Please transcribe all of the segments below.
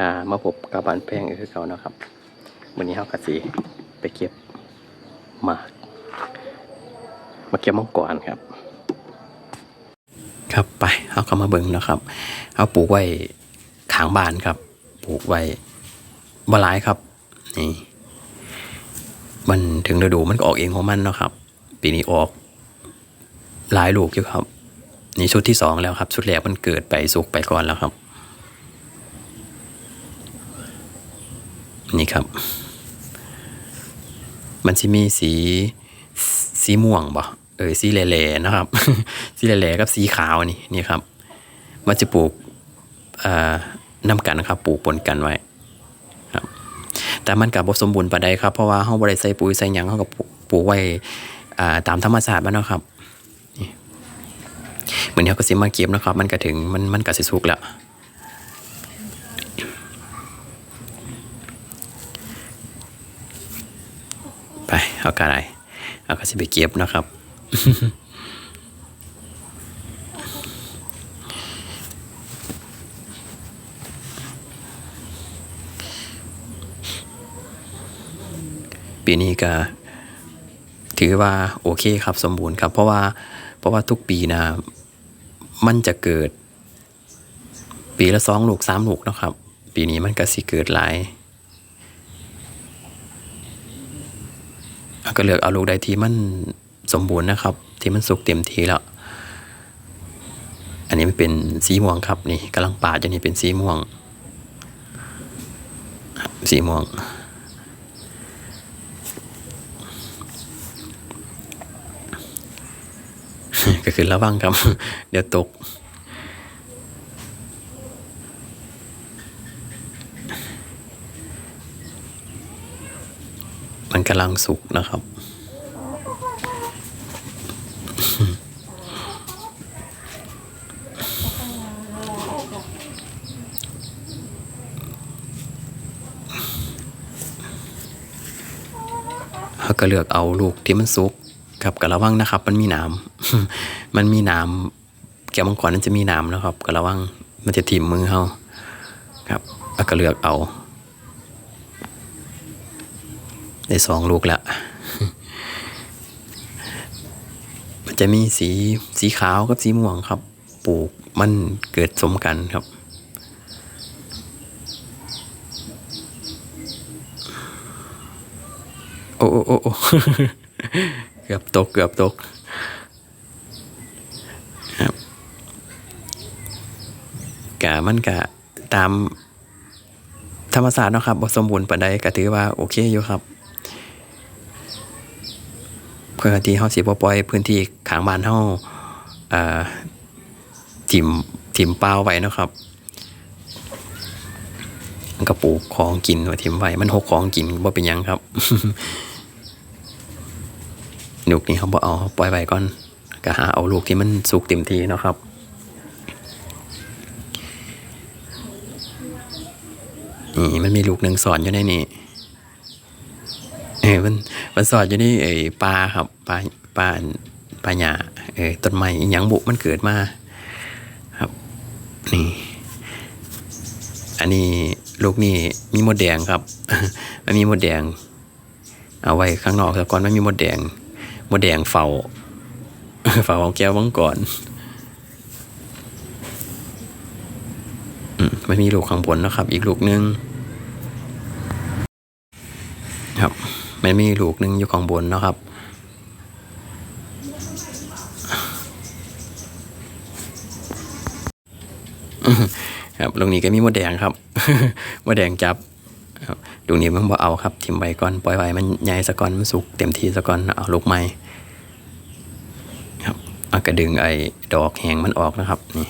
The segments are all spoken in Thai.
ค่ะมาพบกับบานแพงอีกคือเก่านะครับวันนี้เฮากะสิไปเก็บมามาเก็บมังกรครับ ครับไปเฮาก็มาเบิ่งนะครับเฮาปลูกไว้ขางบานครับ ปลูกไว้บ่หลายครับนี่มันถึงฤดูมันก็ออกเองของมันเนาะครับ ปีนี้ออกหลายลูกอยู่ครับ นี่ชุดที่สองแล้วครับ ชุดแรกมันเกิดไปสุกไปก่อนแล้วครับ นี่ครับ มันจะมีสีสีม่วงบ่เออสีแหล่ๆนะครับ สีแหล่ๆกับสีขาวนี่นี่ครับ มันจะปลูกอ่านำกันนะครับ ปลูกปนกันไว้ครับ แต่มันกับบสมบูรณ์ปานใดครับ เพราะว่าเฮาบ่ได้ใส่ปุ๋ยใส่หยังเฮาก็ปลูกปลูกไว้ตามธรรมชาติมันเนาะครับนี่เหมือนเฮาก็สิมาเก็บนะครับ มันก็ถึงมันมันก็สิสุกแล้ว ไปเอากระไรเอาก็สิไปเก็บนะครับปีนี้ก็ถือว่าโอเคครับสมบูรณ์ครับ เพราะว่าเพราะว่าทุกปีนะมันจะเกิด ปีละสองลูกสามลูกนะครับ ปีนี้มันก็สิเกิดหลาย ก็เลือกเอาลูกใดที่มันสมบูรณ์นะครับ ที่มันสุกเต็มทีแล้วอันนี้มันเป็นสีม่วงครับนี่กำลังปาดอยู่นี่เป็นสีม่วง สีม่วง ก็คือระวังครับ เดี๋ยวตก มันกำลังสุกนะครับ เขาก็เลือกเอาลูกที่มันสุกครับกระวังนะครับ มันมีหนามมันมีหนามแก้วมังกรนั้นจะมีหนามนะครับกระวังมันจะถิ่มมือเขาครับเอาก็เลือกเอา ได้สองลูกละมันจะมีสีสีขาวกับสีม่วงครับ ปลูกมันเกิดสมกันครับโอ้โอ้โอ้เกือบตกเกือบตกครับกะมันกะตามธรรมศาสตร์เนาะครับบ่สมบูรณ์ปานใดก็ถือว่าโอเคอยู่ครับ เพื่อที่เฮาสิบ่ปล่อยพื้นที่ข้างบ้านเฮาเอ่อถิ่มถิ่มเปล่าไว้นะครับ มันก็ปลูกของกินไว้ถิ่มไว้มันหกของกินบ่เป็นหยังครับลูกนี่เขาบอกเอาปล่อยไว้ก่อนก็หาเอาลูกที่มันสุกเต็มทีนะครับนี่มันมีลูกหนึ่งสอนอยู่ในนี่ เออมันมันสอนอยู่ในไอ้ปลาครับปลาปลาปลาหญ้าเออต้นไม้หยังบุมันเกิดมา ครับนี่อันนี้ลูกนี่มีมดแดงครับ มันมีมดแดง เอาไว้ข้างนอกแต่ก่อนมันมีมดแดงมดแดงเฝ้าเฝ้าเอาแก้วมังก่อนอืมมันมีลูกข้างบนนะครับ อีกลูกหนึงครับ มันมีลูกหนึ่งอยู่ข้างบนเนาะครับ ครับตรงนี้ก็มีมดแดงครับมดแดงจับครับตรงนี้มันบ่เอาครับทิมไว้ก่อนปล่อยไว้มันใหญ่ซะก่อนมันสุกเต็มที่ซะก่อนเอาลูกใหม่ครับเอากระดึงไอ้ดอกแหงมันออกนะครับนี่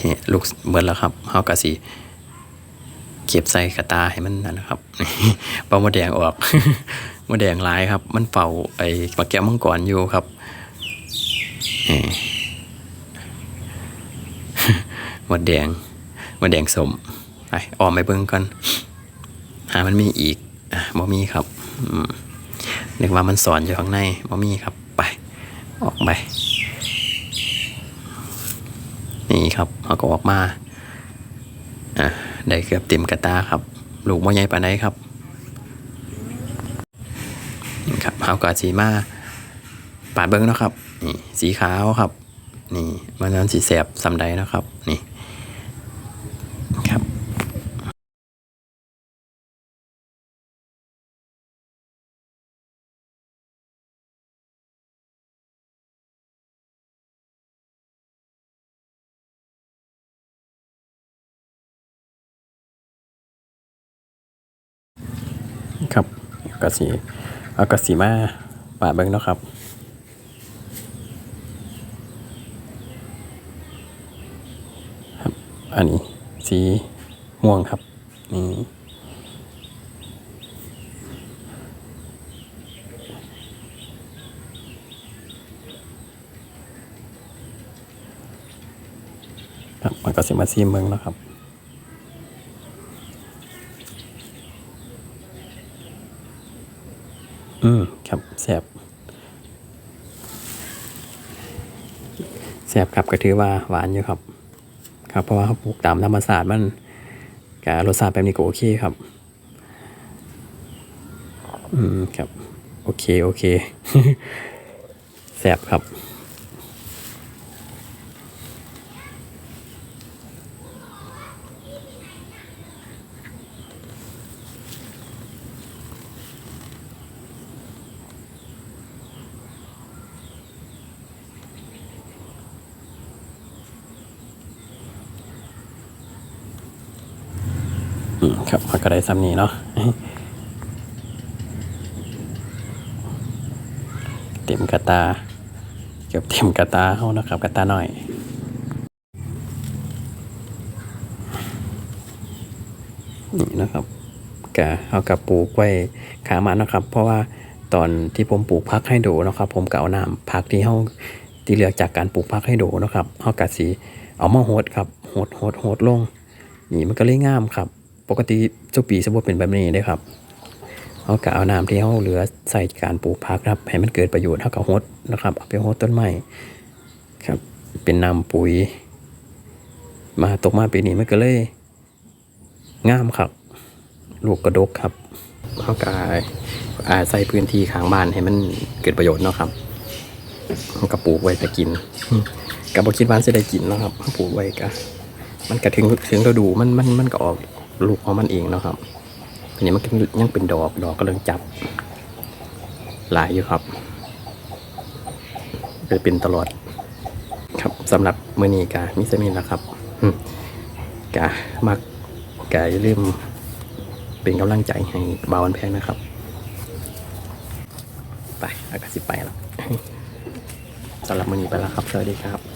นี่ลูกเบิดแล้วครับเฮากะสิเก็บใส่กระตาให้มันนั่นนะครับปลามดแดงออกมดแดงหลายครับ มันเฝ้าไอ้ปลาแก้วมังกรอยู่ครับหมดแดงหมดแดงสมไปออมไปเบิ่งก่อนหามันมีอีกบ่มีครับนึกว่ามันสอนอยู่ข้างในบ่มีครับ ไป ออกไป นี้ครับเขาก็ออกมาอะได้เกือบเต็มกระตาครับ ลูกม่ใหญ่ปานใดครับนี่ครับเขาก็สีมาปาดเบิ้งนะครับนี่สีขาวครับ นี่มันนั้นสีแสบสำใดนะครับ นี่ กสีเอากระสีมาปาเบิ้งเนาะครับครับอันนี้สีม่วงครับนี่ครับมันก็สิมาซีเมืองแล้วครับ อืม ครับแสบแสบครับก็ถือว่าหวานอยู่ครับ ครับ เพราะว่าเขาปลูกตามธรรมศาสตร์มันกับรสชาติแบบนี้ก็โอเคครับ อืมครับ โอเค โอเคแสบครับ อืมครับมันก็ได้ซ้ำนี้เนาะเต็มกระตา เกือบเต็มกระตาเขานะครับกระตาหน่อยนี่นะครับกะเอากับปลูกไว้ขามันนะครับ เพราะว่าตอนที่ผมปลูกพักให้ดูนะครับ ผมก็เอาน้ำพักที่เขาที่เหลือจากการปลูกพักให้ดูนะครับเขากะสีเอามาโหดครับโหดโหดโหดลงนี่มันก็เลยงามครับ ปกติทุกปีสมบูรเป็นแบบนี้ได้ครับเขากะเอาน้ำที่เขาเหลือใส่การปลูกพักครับให้มันเกิดประโยชน์เท่ากับโฮดนะครับเอาไปโฮดต้นไม้ครับ เป็นน้ำปุ๋ย มาตกมาปีนี้มันก็เลยงามครับลูกกระดกครับเขากอาอาใส่พื้นที่ข้างบ้านให้มันเกิดประโยชน์เนาะครับเขาก็ปลูกไว้แต่กินกับบคิดว่าจะได้กินเนาะครับปลูกไว้กะมันก็ถึงถึงฤดูมันมันมันก็ออก ลูกของมันเองนะครับอันนี้มันยังเป็นดอกดอกก็เริ่มจับ หลายอยู่ครับไปเป็นตลอด ครับสำหรับมือนีกะมิสมินแล้วครับกะมักกะอย่าลืมเป็นกำลังใจให้บาวันแพงนะครับ ไปอากาศสิไปแล้วสำหรับมือนีไปแล้วครับ สวัสดีครับ